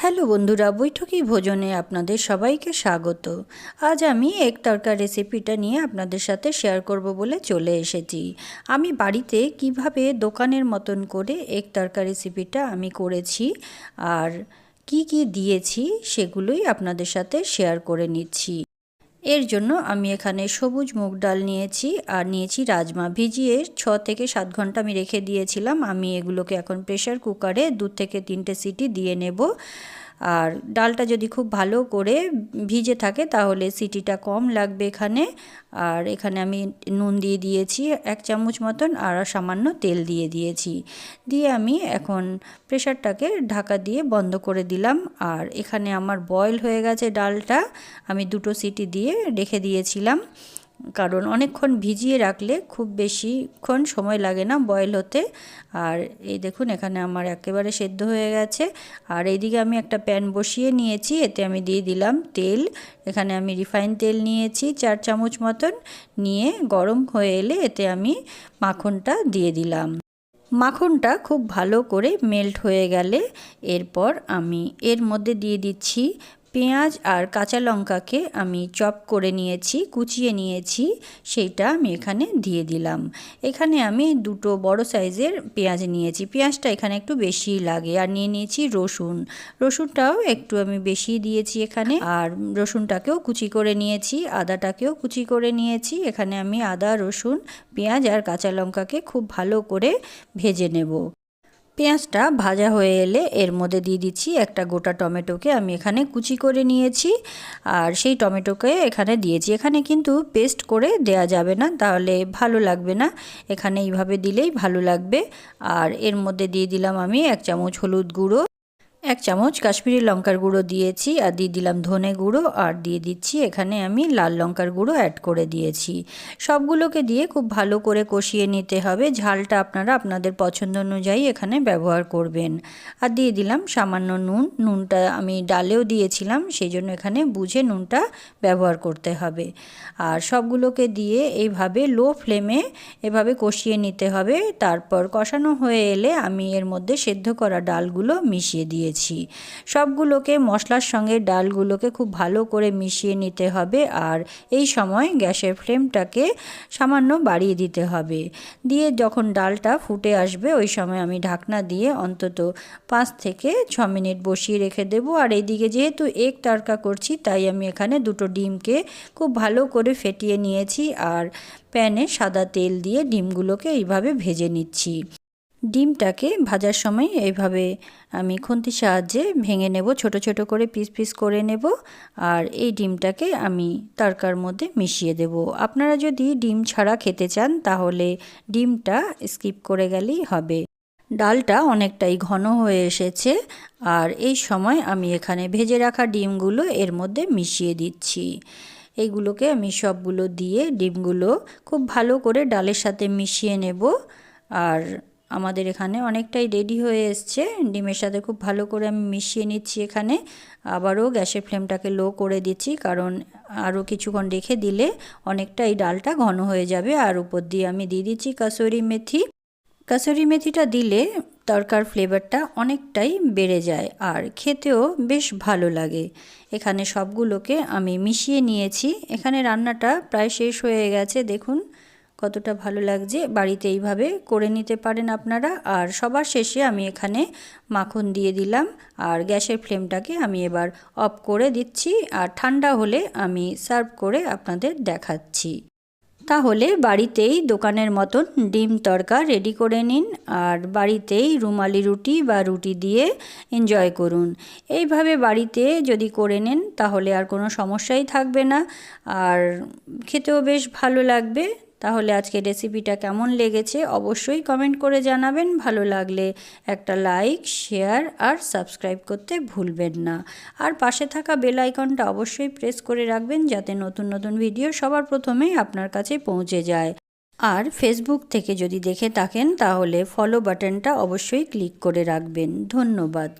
Hello বন্ধুরা, বৈঠকি ভোজনে আপনাদের সবাইকে স্বাগত। আজ আমি এক তরকার রেসিপিটা নিয়ে আপনাদের সাথে শেয়ার করব বলে চলে এসেছি। আমি বাড়িতে কীভাবে দোকানের মতন করে এক তরকার রেসিপিটা আমি করেছি আর কি কি দিয়েছি সেগুলোই আপনাদের সাথে শেয়ার করে নিচ্ছি। এর জন্য আমি এখানে সবুজ মুগ ডাল নিয়েছি আর নিয়েছি রাজমা। ভিজিয়ে ছ থেকে সাত ঘণ্টা আমি রেখে দিয়েছিলাম। আমি এগুলোকে এখন প্রেশার কুকারে দু থেকে তিনটে সিটি দিয়ে নেব। আর ডালটা যদি খুব ভালো করে ভিজে থাকে তাহলে সিটিটা কম লাগবে এখানে। আর এখানে আমি নুন দিয়ে দিয়েছি এক চামচ মতন আর সামান্য তেল দিয়ে দিয়েছি। দিয়ে আমি এখন প্রেশারটাকে ঢাকা দিয়ে বন্ধ করে দিলাম। আর এখানে আমার বয়েল হয়ে গেছে ডালটা। আমি দুটো সিটি দিয়ে রেখে দিয়েছিলাম। কারণ অনেকক্ষণ ভিজিয়ে রাখলে খুব বেশিক্ষণ সময় লাগে না বয়েল হতে। আর এই দেখুন, এখানে আমার একেবারে সেদ্ধ হয়ে গেছে। আর এইদিকে আমি একটা প্যান বসিয়ে নিয়েছি, এতে আমি দিয়ে দিলাম তেল। এখানে আমি রিফাইন তেল নিয়েছি চার চামচ মতন। নিয়ে গরম হয়ে এলে এতে আমি মাখনটা দিয়ে দিলাম। মাখনটা খুব ভালো করে মেল্ট হয়ে গেলে এরপর আমি এর মধ্যে দিয়ে দিচ্ছি পেঁয়াজ আর কাঁচা লঙ্কাকে আমি চপ করে নিয়েছি, কুচিয়ে নিয়েছি, সেইটা আমি এখানে দিয়ে দিলাম। এখানে আমি দুটো বড় সাইজের পেঁয়াজ নিয়েছি। পেঁয়াজটা এখানে একটু বেশি লাগে আর নিয়ে নিয়েছি রসুন। রসুনটাও একটু আমি বেশি দিয়েছি এখানে। আর রসুনটাকেও কুচি করে নিয়েছি, আদাটাকেও কুচি করে নিয়েছি। এখানে আমি আদা, রসুন, পেঁয়াজ আর কাঁচা লঙ্কাকে খুব ভালো করে ভেজে নেব। পেঁয়াজটা ভাজা হয়ে এলে এর মধ্যে দিয়ে দিচ্ছি একটা গোটা টমেটোকে। আমি এখানে কুচি করে নিয়েছি আর সেই টমেটোকে এখানে দিয়েছি। এখানে কিন্তু পেস্ট করে দেয়া যাবে না, তাহলে ভালো লাগবে না। এখানে এইভাবে দিলেই ভালো লাগবে। আর এর মধ্যে দিয়ে দিলাম আমি এক চামচ হলুদ গুঁড়ো। এক চামচ কাশ্মীরি লঙ্কার গুঁড়ো দিয়েছি আর দিয়ে দিলাম ধনে গুঁড়ো আর দিয়ে দিচ্ছি এখানে আমি লাল লঙ্কার গুঁড়ো অ্যাড করে দিয়েছি। সবগুলোকে দিয়ে খুব ভালো করে কষিয়ে নিতে হবে। ঝালটা আপনারা আপনাদের পছন্দ অনুযায়ী এখানে ব্যবহার করবেন। আর দিয়ে দিলাম সামান্য নুন। নুনটা আমি ডালেও দিয়েছিলাম সেই জন্য এখানে বুঝে নুনটা ব্যবহার করতে হবে। আর সবগুলোকে দিয়ে এইভাবে লো ফ্লেমে এভাবে কষিয়ে নিতে হবে। তারপর কষানো হয়ে এলে আমি এর মধ্যে সেদ্ধ করা ডালগুলো মিশিয়ে দিয়ে দিয়েছি। সবগুলোকে মশলার সঙ্গে ডালগুলোকে খুব ভালো করে মিশিয়ে নিতে হবে আর এই সময় গ্যাসের ফ্লেমটাকে সামান্য বাড়িয়ে দিতে হবে। দিয়ে যখন ডালটা ফুটে আসবে ওই সময় আমি ঢাকনা দিয়ে অন্তত পাঁচ থেকে ছ মিনিট বসিয়ে রেখে দেব। আর এইদিকে যেহেতু এক তারকা করছি, তাই আমি এখানে দুটো ডিমকে খুব ভালো করে ফেটিয়ে নিয়েছি আর প্যানে সাদা তেল দিয়ে ডিমগুলোকে এইভাবে ভেজে নিচ্ছি। ডিমটাকে ভাজার সময় এইভাবে আমি খুন্তির সাহায্যে ভেঙে নেব, ছোট ছোট করে পিস পিস করে নেব আর এই ডিমটাকে আমি তরকার মধ্যে মিশিয়ে দেব। আপনারা যদি ডিম ছাড়া খেতে চান তাহলে ডিমটা স্কিপ করে গেলেই হবে। ডালটা অনেকটাই ঘন হয়ে এসেছে আর এই সময় আমি এখানে ভেজে রাখা ডিমগুলো এর মধ্যে মিশিয়ে দিচ্ছি। এইগুলোকে আমি সবগুলো দিয়ে ডিমগুলো খুব ভালো করে ডালের সাথে মিশিয়ে নেব আর আমাদের এখানে অনেকটাই রেডি হয়ে এসছে। ডিমের সাথে খুব ভালো করে আমি মিশিয়ে নিচ্ছি এখানে। আবারও গ্যাসের ফ্লেমটাকে লো করে দিচ্ছি, কারণ আরও কিছুক্ষণ রেখে দিলে অনেকটা এই ডালটা ঘন হয়ে যাবে। আর উপর দিয়ে আমি দিয়ে দিচ্ছি কাসুরি মেথি। কাসুরি মেথিটা দিলে তরকার ফ্লেভারটা অনেকটাই বেড়ে যায় আর খেতেও বেশ ভালো লাগে। এখানে সবগুলোকে আমি মিশিয়ে নিয়েছি। এখানে রান্নাটা প্রায় শেষ হয়ে গেছে, দেখুন। কতটা ভালো লাগছে বাড়িতে এইভাবে করে নিতে পারেন আপনারা। আর সবার শেষে আমি এখানে মাখন দিয়ে দিলাম আর গ্যাসের ফ্লেমটাকে আমি এবার অফ করে দিচ্ছি আর ঠান্ডা হলে আমি সার্ভ করে আপনাদের দেখাচ্ছি। তাহলে বাড়িতেই দোকানের মতন ডিম তরকা রেডি করে নিন আর বাড়িতেই রুমালি রুটি বা রুটি দিয়ে এনজয় করুন। এইভাবে বাড়িতে যদি করে নেন তাহলে আর কোনো সমস্যাই থাকবে না। আর খেতেও বেশ ভালো লাগবে। তাহলে আজকে রেসিপিটা কেমন লেগেছে অবশ্যই কমেন্ট করে জানাবেন। ভালো লাগলে একটা লাইক শেয়ার আর সাবস্ক্রাইব করতে ভুলবেন না। আর পাশে থাকা বেল আইকনটা অবশ্যই প্রেস করে রাখবেন যাতে নতুন নতুন ভিডিও সবার প্রথমেই আপনার কাছে পৌঁছে যায়। আর ফেসবুক থেকে যদি দেখে থাকেন তাহলে ফলো বাটনটা অবশ্যই ক্লিক করে রাখবেন। ধন্যবাদ।